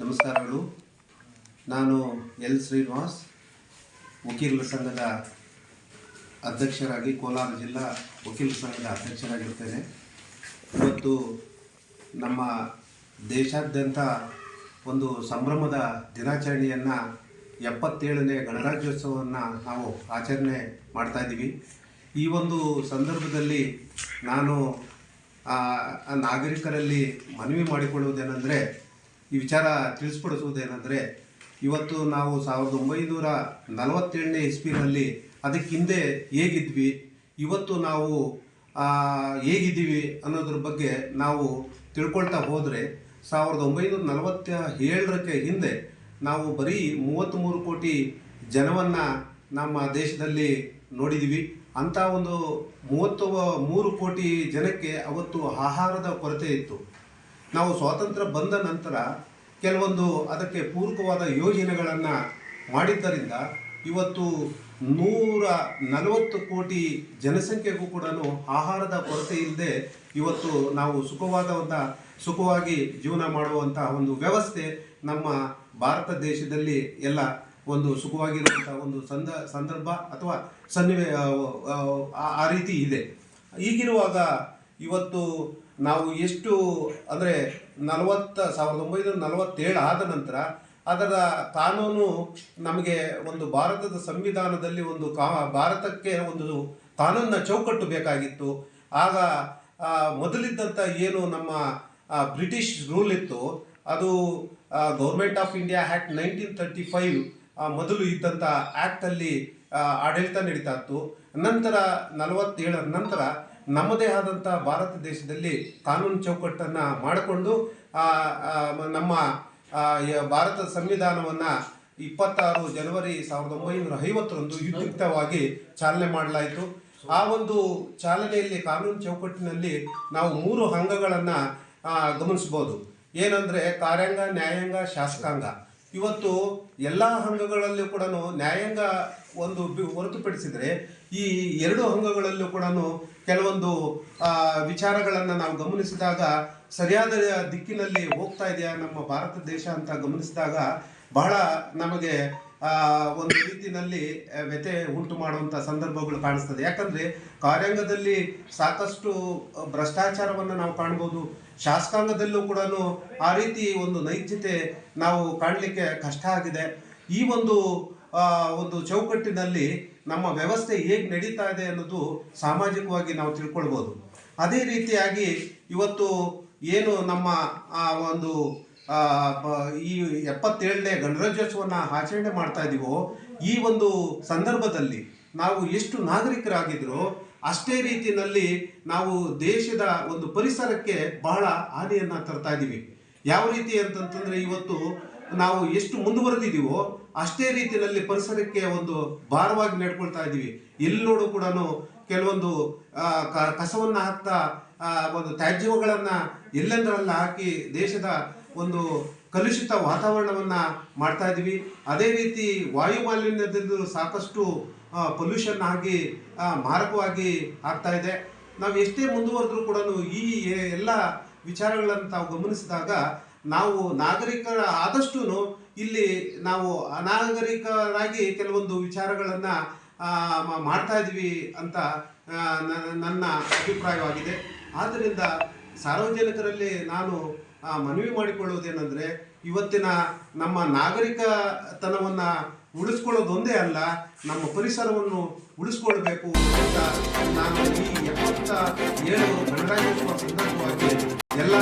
ನಮಸ್ಕಾರಗಳು. ನಾನು ಎಲ್ ಶ್ರೀನಿವಾಸ್, ವಕೀಲರ ಸಂಘದ ಅಧ್ಯಕ್ಷರಾಗಿ ಕೋಲಾರ ಜಿಲ್ಲಾ ವಕೀಲರ ಸಂಘದ ಅಧ್ಯಕ್ಷರಾಗಿರ್ತೇನೆ. ಇವತ್ತು ನಮ್ಮ ದೇಶಾದ್ಯಂತ ಒಂದು ಸಂಭ್ರಮದ ದಿನಾಚರಣೆಯನ್ನು ಎಪ್ಪತ್ತೇಳನೇ ಗಣರಾಜ್ಯೋತ್ಸವವನ್ನು ನಾವು ಆಚರಣೆ ಮಾಡ್ತಾ ಇದ್ದೀವಿ. ಈ ಒಂದು ಸಂದರ್ಭದಲ್ಲಿ ನಾನು ನಾಗರಿಕರಲ್ಲಿ ಮನವಿ ಮಾಡಿಕೊಳ್ಳುವುದೇನೆಂದರೆ ಈ ವಿಚಾರ ತಿಳಿಸ್ಪಡಿಸುವುದೇನೆಂದರೆ ಇವತ್ತು ನಾವು ಸಾವಿರದ ಒಂಬೈನೂರ ನಲವತ್ತೇಳನೇ ಇಸ್ವಿನಲ್ಲಿ ಅದಕ್ಕೆ ಹಿಂದೆ ಹೇಗಿದ್ವಿ, ಇವತ್ತು ನಾವು ಹೇಗಿದ್ದೀವಿ ಅನ್ನೋದ್ರ ಬಗ್ಗೆ ನಾವು ತಿಳ್ಕೊಳ್ತಾ ಹೋದರೆ, ಸಾವಿರದ ಒಂಬೈನೂರ ನಲವತ್ತ ಏಳರಕ್ಕೆ ಹಿಂದೆ ನಾವು ಬರೀ ಮೂವತ್ತ್ಮೂರು ಕೋಟಿ ಜನವನ್ನು ನಮ್ಮ ದೇಶದಲ್ಲಿ ನೋಡಿದ್ದೀವಿ ಅಂಥ ಒಂದು ಮೂವತ್ತು ಮೂರು ಕೋಟಿ ಜನಕ್ಕೆ ಅವತ್ತು ಆಹಾರದ ಕೊರತೆ ಇತ್ತು. ನಾವು ಸ್ವಾತಂತ್ರ್ಯ ಬಂದ ನಂತರ ಕೆಲವೊಂದು ಅದಕ್ಕೆ ಪೂರಕವಾದ ಯೋಜನೆಗಳನ್ನು ಮಾಡಿದ್ದರಿಂದ ಇವತ್ತು ನೂರ ನಲವತ್ತು ಕೋಟಿ ಜನಸಂಖ್ಯೆಗೂ ಕೂಡ ಆಹಾರದ ಕೊರತೆ ಇಲ್ಲದೆ ಇವತ್ತು ನಾವು ಸುಖವಾದ ಒಂದು ಸುಖವಾಗಿ ಜೀವನ ಮಾಡುವಂತಹ ಒಂದು ವ್ಯವಸ್ಥೆ ನಮ್ಮ ಭಾರತ ದೇಶದಲ್ಲಿ ಎಲ್ಲ ಒಂದು ಸುಖವಾಗಿರುವಂಥ ಒಂದು ಸಂದ, ಸಂದರ್ಭ ಅಥವಾ ಸನ್ನಿವೇ ಆ- ಆ ರೀತಿ ಇದೆ. ಈಗಿರುವಾಗ ಇವತ್ತು ನಾವು ಎಷ್ಟು, ಅಂದರೆ ನಲವತ್ತ, ಸಾವಿರದ ಒಂಬೈನೂರ ನಲವತ್ತೇಳು ಆದ ನಂತರ ಅದರ ಕಾನೂನು ನಮಗೆ ಒಂದು ಭಾರತದ ಸಂವಿಧಾನದಲ್ಲಿ ಒಂದು ಕಾ, ಭಾರತಕ್ಕೆ ಒಂದು ಕಾನೂನಿನ ಚೌಕಟ್ಟು ಬೇಕಾಗಿತ್ತು. ಆಗ ಮೊದಲಿದ್ದಂಥ ಏನು ನಮ್ಮ ಬ್ರಿಟಿಷ್ ರೂಲ್ ಇತ್ತು, ಅದು government of India act nineteen thirty five ಮೊದಲು ಇದ್ದಂಥ ಆ್ಯಕ್ಟಲ್ಲಿ ಆಡಳಿತ ನಡೀತಾ ಇತ್ತು ನಂತರ ನಲವತ್ತೇಳರ ನಂತರ ನಮ್ಮದೇ ಆದಂಥ ಭಾರತ ದೇಶದಲ್ಲಿ ಕಾನೂನು ಚೌಕಟ್ಟನ್ನು ಮಾಡಿಕೊಂಡು ನಮ್ಮ ಭಾರತ ಸಂವಿಧಾನವನ್ನು ಇಪ್ಪತ್ತಾರು ಜನವರಿ ಸಾವಿರದ ಒಂಬೈನೂರ ಐವತ್ತರಂದು ವಿದ್ಯುಕ್ತವಾಗಿ ಚಾಲನೆ ಮಾಡಲಾಯಿತು. ಆ ಒಂದು ಚಾಲನೆಯಲ್ಲಿ ಕಾನೂನು ಚೌಕಟ್ಟಿನಲ್ಲಿ ನಾವು ಮೂರು ಅಂಗಗಳನ್ನು ಗಮನಿಸ್ಬೋದು ಏನಂದರೆ ಕಾರ್ಯಾಂಗ, ನ್ಯಾಯಾಂಗ, ಶಾಸಕಾಂಗ. ಇವತ್ತು ಎಲ್ಲ ಅಂಗಗಳಲ್ಲೂ ಕೂಡ ನ್ಯಾಯಾಂಗ ಒಂದು ಹೊರತುಪಡಿಸಿದರೆ ಈ ಎರಡು ಅಂಗಗಳಲ್ಲೂ ಕೂಡ ಕೆಲವೊಂದು ವಿಚಾರಗಳನ್ನು ನಾವು ಗಮನಿಸಿದಾಗ ಸರಿಯಾದ ದಿಕ್ಕಿನಲ್ಲಿ ಹೋಗ್ತಾ ಇದೆಯಾ ನಮ್ಮ ಭಾರತ ದೇಶ ಅಂತ ಗಮನಿಸಿದಾಗ ಬಹಳ ನಮಗೆ ಒಂದು ರೀತಿಯಲ್ಲಿ ವ್ಯತ್ಯಯ ಉಂಟು ಮಾಡುವಂಥ ಸಂದರ್ಭಗಳು ಕಾಣಿಸ್ತದೆ. ಯಾಕಂದರೆ, ಕಾರ್ಯಾಂಗದಲ್ಲಿ ಸಾಕಷ್ಟು ಭ್ರಷ್ಟಾಚಾರವನ್ನು ನಾವು ಕಾಣ್ಬೋದು. ಶಾಸಕಾಂಗದಲ್ಲೂ ಕೂಡ ಆ ರೀತಿ ಒಂದು ನೈತಿಕತೆ ನಾವು ಕಾಣಲಿಕ್ಕೆ ಕಷ್ಟ ಆಗಿದೆ. ಈ ಒಂದು ಒಂದು ಚೌಕಟ್ಟಿನಲ್ಲಿ ನಮ್ಮ ವ್ಯವಸ್ಥೆ ಹೇಗೆ ನಡೀತಾ ಇದೆ ಅನ್ನೋದು ಸಾಮಾಜಿಕವಾಗಿ ನಾವು ತಿಳ್ಕೊಳ್ಬೋದು. ಅದೇ ರೀತಿಯಾಗಿ ಇವತ್ತು ಏನು ನಮ್ಮ, ಆ, ಒಂದು ಈ ಎಪ್ಪತ್ತೇಳನೇ ಗಣರಾಜ್ಯೋತ್ಸವನ ಆಚರಣೆ ಮಾಡ್ತಾ ಇದ್ದೀವೋ ಈ ಒಂದು ಸಂದರ್ಭದಲ್ಲಿ ನಾವು ಎಷ್ಟು ನಾಗರಿಕರಾಗಿದ್ರೋ ಅಷ್ಟೇ ರೀತಿಯಲ್ಲಿ ನಾವು ದೇಶದ ಒಂದು ಪರಿಸರಕ್ಕೆ ಬಹಳ ಹಾನಿಯನ್ನು ತರ್ತಾ ಇದ್ದೀವಿ ಯಾವ ರೀತಿ ಅಂತಂತಂದರೆ ಇವತ್ತು ನಾವು ಎಷ್ಟು ಮುಂದುವರೆದಿದ್ದೀವೋ ಅಷ್ಟೇ ರೀತಿಯಲ್ಲಿ ಪರಿಸರಕ್ಕೆ ಒಂದು ಭಾರವಾಗಿ ನಡ್ಕೊಳ್ತಾ ಇದ್ದೀವಿ ಎಲ್ಲೋಡು ಕೂಡ ಕೆಲವೊಂದು ಕಸವನ್ನು ಹಾಕ್ತಾ ಒಂದು ತ್ಯಾಜ್ಯಗಳನ್ನ ಎಲ್ಲೆಂದರಲ್ಲ ಹಾಕಿ ದೇಶದ ಒಂದು ಕಲುಷಿತ ವಾತಾವರಣವನ್ನ ಮಾಡ್ತಾ ಇದ್ದೀವಿ. ಅದೇ ರೀತಿ ವಾಯು ಮಾಲಿನ್ಯದಿಂದ ಸಾಕಷ್ಟು ಪೊಲ್ಯೂಷನ್ ಆಗಿ ಮಾರಕವಾಗಿ ಆಗ್ತಾ ಇದೆ. ನಾವು ಎಷ್ಟೇ ಮುಂದುವರೆದ್ರೂ ಕೂಡ ಈ ಎಲ್ಲ ವಿಚಾರಗಳನ್ನು ತಾವು ಗಮನಿಸಿದಾಗ ನಾವು ನಾಗರಿಕರ ಆದಷ್ಟು ಇಲ್ಲಿ ನಾವು ಅನಾಗರಿಕರಾಗಿ ಕೆಲವೊಂದು ವಿಚಾರಗಳನ್ನು ಮಾಡ್ತಾ ಇದ್ವಿ ಅಂತ ನನ್ನ ಅಭಿಪ್ರಾಯವಾಗಿದೆ. ಆದ್ದರಿಂದ ಸಾರ್ವಜನಿಕರಲ್ಲಿ ನಾನು ಮನವಿ ಮಾಡಿಕೊಳ್ಳುವುದೇನೆಂದರೆ, ಇವತ್ತಿನ ನಮ್ಮ ನಾಗರಿಕತನವನ್ನು ಉಳಿಸ್ಕೊಳ್ಳೋದೊಂದೇ ಅಲ್ಲ, ನಮ್ಮ ಪರಿಸರವನ್ನು ಉಳಿಸ್ಕೊಳ್ಬೇಕು ಅಂತ ನಾನು ಈ ಎಪ್ಪತ್ತ ಏಳು ಗಣರಾಜ್ಯೋತ್ಸವ ಸಂದರ್ಭವಾಗಿ ಎಲ್ಲ